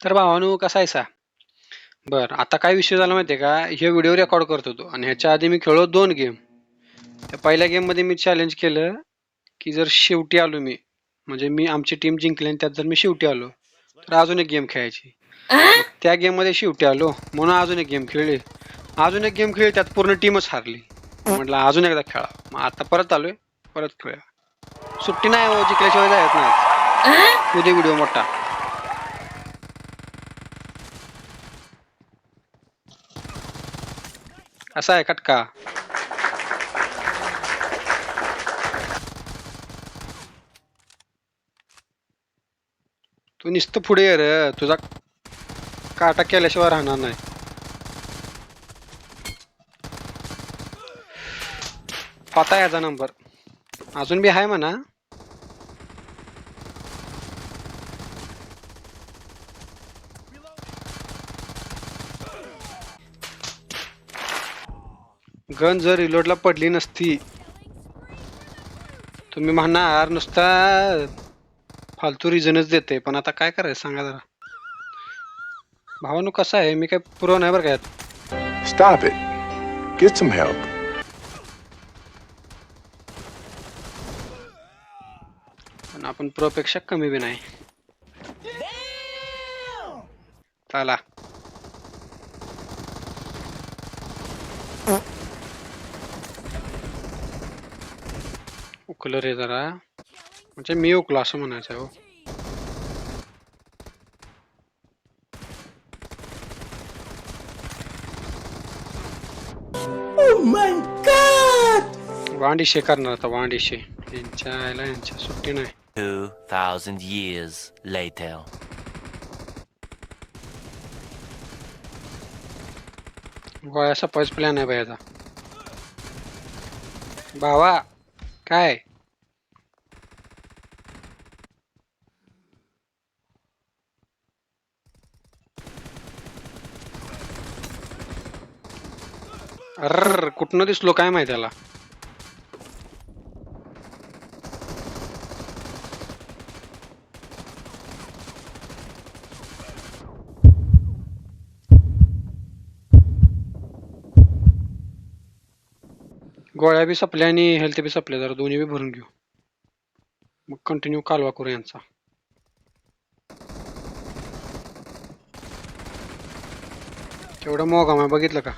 तर भावानो कसा आहे सा बर आता काय विषय झाला माहितीये का? हे व्हिडिओ रेकॉर्ड करत होतो आणि ह्याच्या आधी मी खेळलो दोन गेम त्या पहिल्या गेममध्ये मी चॅलेंज केलं की जर शेवटी आलो मी म्हणजे मी आमची टीम जिंकली आणि त्यात जर मी शेवटी आलो तर अजून एक गेम खेळायची. त्या गेममध्ये शेवटी आलो म्हणून अजून एक गेम खेळली. अजून एक गेम खेळली त्यात पूर्ण टीमच हारली. म्हटलं अजून एकदा खेळा. मग आता परत आलोय परत खेळूया. सुट्टी नाही हो जिंकल्याशिवाय जायत नाही उद्या व्हिडिओ मोठा. असा आहे कटका तू निस्त पुढे ये रे. तुझा काटा केल्याशिवाय राहणार नाही. पाता याचा नंबर अजून बी आहे म्हणा. गन जर रिलोडला पडली नसती तुम्ही म्हणणार नुसता फालतू रिझनच देते पण आता काय करायचं सांगा जरा. भावानू कसं आहे? मी काय पुरव नाही बरं काय Stop it. Get some help. पण आपण प्रोपेक्षा कमी बी नाही. चला. उकलं रे जरा. म्हणजे मी उकलो असं म्हणायचं आहे हो. वांडिशे करणार आता वांडिशे. यांच्या आयला यांच्या सुट्टी नाही. 2,000 years later. गोळ्या सपायच प्लॅन आहे बाई आता. भावा काय? अर कुठनं दिसलो काय माहिती त्याला गोळ्या बी सपल्या आणि हेल्थ बी सपल्या जरा दोन्ही बी भरून घेऊ. मग कंटिन्यू कालवा करू यांचा. केवढं मोगा आहे बघितलं का?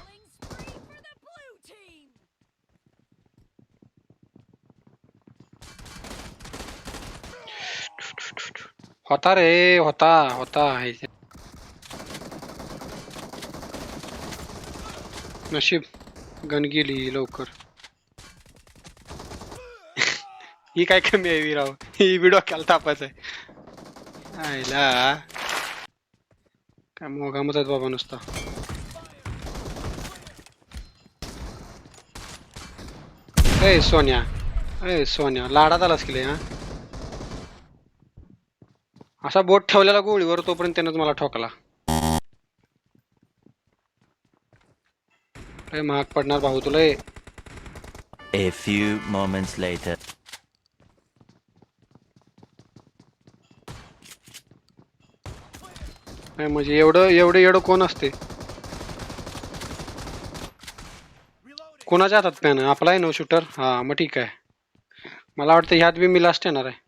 होता रे होता होता आहे नशीब गण गेली लवकर ही काय कमी आहे विराव ही व्हिडिओ केला तापायचा आहे आयला काय मोगामच आहेत बाबा नुसता ए सोन्या ए सोन्या लाडात आलास केले हा असा बोट ठेवलेला गोळीवर तोपर्यंत त्यानं मला ठोकला. महाग पडणार भाऊ तुला. A few moments later. नाही म्हणजे एवढं एवढं एवढं कोण असते? कोणाच्या हातात पॅन आपला आहे नो शूटर हा मग ठीक आहे. मला वाटतं ह्यात बी मी लास्ट येणार आहे.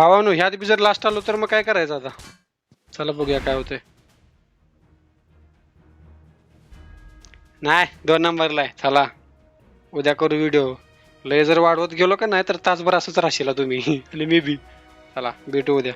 भावानो ह्यात बी जर लास्ट आलो तर मग काय करायचं आता? चला बघूया काय होतंय. नाही दोन नंबरला आहे. चला उद्या करू व्हिडिओ लय जर वाढवत गेलो का नाही तर तासभर असंच राहशील तुम्ही. आणि मी बी. चला भेटू उद्या.